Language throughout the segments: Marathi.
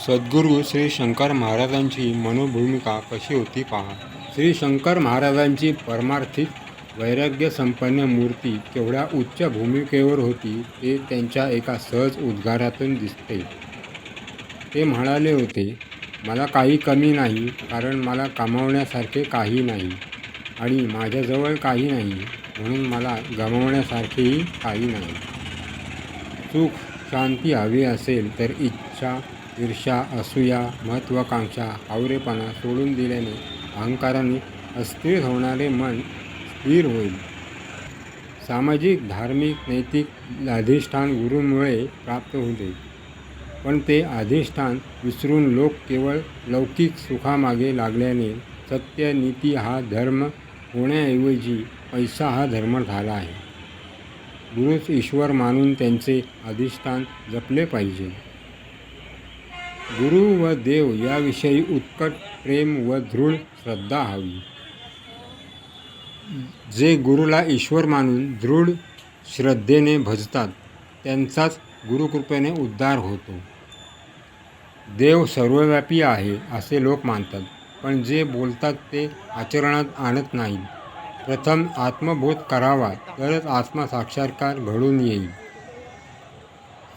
सद्गुरू श्री शंकर महाराजांची मनोभूमिका कशी होती पहा. श्री शंकर महाराजांची परमार्थिक वैराग्य संपन्न मूर्ती केवढ्या उच्च भूमिकेवर होती ते त्यांच्या एका सहज उद्गारातून दिसते. ते म्हणाले होते मला काही कमी नाही कारण मला कमावण्यासारखे काही नाही आणि माझ्याजवळ काही नाही म्हणून मला गमावण्यासारखेही काही नाही. सुख शांती हवी असेल तर इच्छा ईर्षा असूया महत्त्वाकांक्षा आवरेपणा सोडून दिल्याने अहंकाराने अस्थिर होणारे मन स्थिर होईल. सामाजिक धार्मिक नैतिक अधिष्ठान गुरूंमुळे प्राप्त होते. पण ते अधिष्ठान विसरून लोक केवळ लौकिक सुखामागे लागल्याने सत्य नीती हा धर्म होण्याऐवजी पैसा हा धर्म झाला आहे. गुरुच ईश्वर मानून त्यांचे अधिष्ठान जपले पाहिजे. गुरु व देव याविषयी उत्कट प्रेम व दृढ श्रद्धा हवी. जे गुरुला ईश्वर मानून दृढ श्रद्धेने भजतात त्यांचाच गुरुकृपेने उद्धार होतो. देव सर्वव्यापी आहे असे लोक मानतात पण जे बोलतात ते आचरणात आणत नाहीत. प्रथम आत्मबोध करावा तरच आत्मसाक्षात्कार घडून येईल.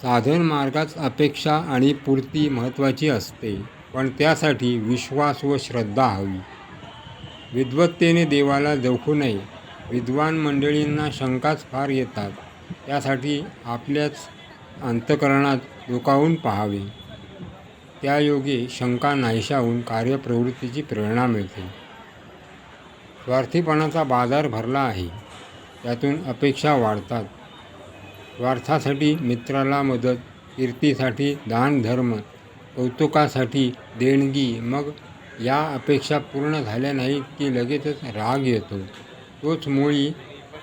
साधन मार्गात अपेक्षा आणि पूर्ती महत्त्वाची असते पण त्यासाठी विश्वास व श्रद्धा हवी. विद्वत्तेने देवाला जोखू नये. विद्वान मंडळींना शंकाच फार येतात. त्यासाठी आपल्याच अंतकरणात डोकावून पाहावे. त्यायोगे शंका नाहीशाहून कार्यप्रवृत्तीची प्रेरणा मिळते. स्वार्थीपणाचा बाजार भरला आहे. त्यातून अपेक्षा वाढतात. स्वार्थासाठी मित्राला मदत कीर्तीसाठी दान धर्म कौतुकासाठी देणगी. मग या अपेक्षा पूर्ण झाल्या नाहीत की लगेचच राग येतो. तोच मुळी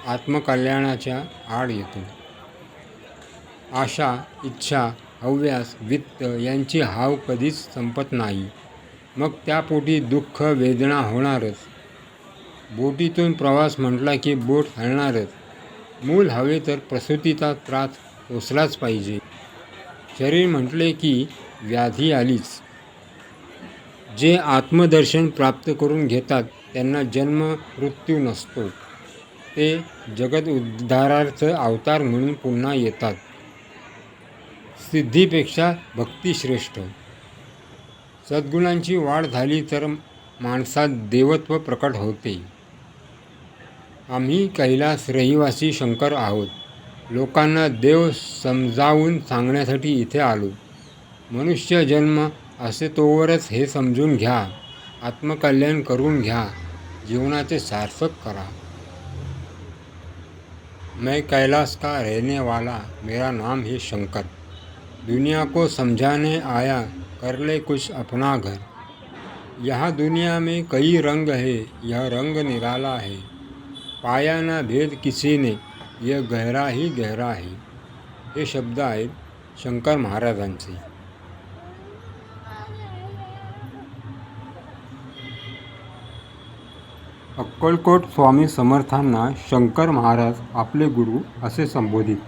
आत्मकल्याणाच्या आड येतो. आशा इच्छा हव्यास वित्त यांची हाव कधीच संपत नाही. मग त्यापोटी दुःख वेदना होणारच. बोटीतून प्रवास म्हटला की बोट हलणारच. मूल हवे तर प्रसूतीचा त्रास ओसलाच पाहिजे. शरीर म्हटले की व्याधी आलीच. जे आत्मदर्शन प्राप्त करून घेतात त्यांना जन्म मृत्यू नसतो. ते जगत उद्धारार्थ अवतार म्हणून पुन्हा येतात. सिद्धीपेक्षा भक्ती श्रेष्ठ. सद्गुणांची वाढ झाली तर माणसात देवत्व प्रकट होते. आम्ही कैलास रहिवासी शंकर आहोत. लोकांना देव समजावून सांगण्यासाठी इथे आलो. मनुष्य जन्म असे तोवरच हे समजून घ्या. आत्मकल्याण करून घ्या. जीवनाचे सार्थक करा. मैं कैलास का रहने वाला. मेरा नाम है शंकर. दुनिया को समझाने आया. कर ले कुछ अपना घर. यह दुनिया में कई रंग है. यह रंग निराला है. पाया ना भेद किसी ने यह गहरा ही गहरा है। हे शब्द आहेत शंकर महाराजांचे। अक्कलकोट स्वामी समर्थांना शंकर महाराज आपले गुरु असे संबोधित।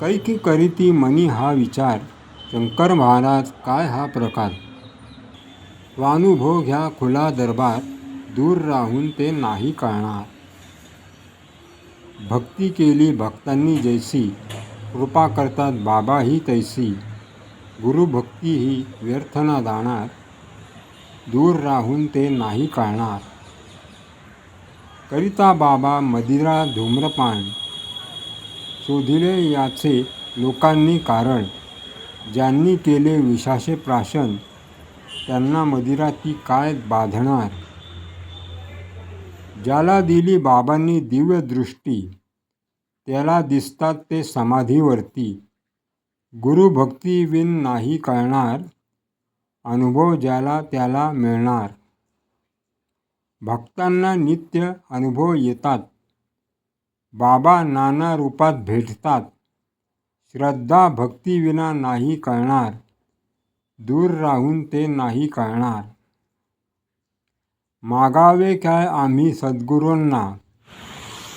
कैकी करीती मनी हा विचार शंकर महाराज काय हा प्रकार? स्वानुभोग ह्या खुला दरबार दूर राहून ते नाही कळणार. भक्ती केली भक्तांनी जैसी कृपा करतात बाबाही तैसी. गुरुभक्ती ही व्यर्थ न जाणार दूर राहून ते नाही कळणार. करिता बाबा मदिरा धूम्रपान शोधिले याचे लोकांनी कारण. ज्यांनी केले विषाचे प्राशन त्यांना मदिरा ती काय बाधणार? ज्याला दिली बाबांनी दिव्य दृष्टी त्याला दिसतात ते समाधीवरती. गुरुभक्ती विन नाही कळणार अनुभव ज्याला त्याला मिळणार. भक्तांना नित्य अनुभव येतात. बाबा नाना रूपात भेटतात. श्रद्धा भक्तीविना नाही कळणार दूर राहून ते नाही कळणार मागावे काय आम्ही सद्गुरूंना?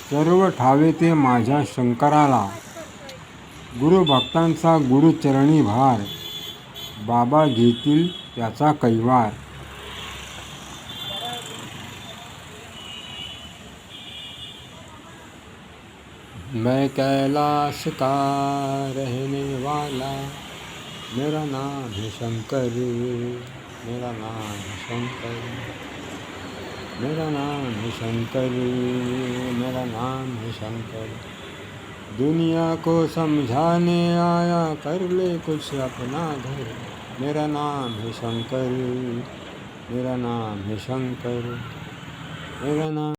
सर्व ठावे ते माझ्या शंकराला. गुरुभक्तांचा गुरुचरणी भार. बाबा घेतील त्याचा कैवार. मैं कैलाश का रहने वाला. मेरा नाम है शंकर. मेरा नाम है शंकर. मेरा नाम है शंकर मेरा नाम है शंकर। दुनिया को समझाने आया कर ले कुछ अपना घर। मेरा नाम है शंकर मेरा नाम है शंकर। मेरा नाम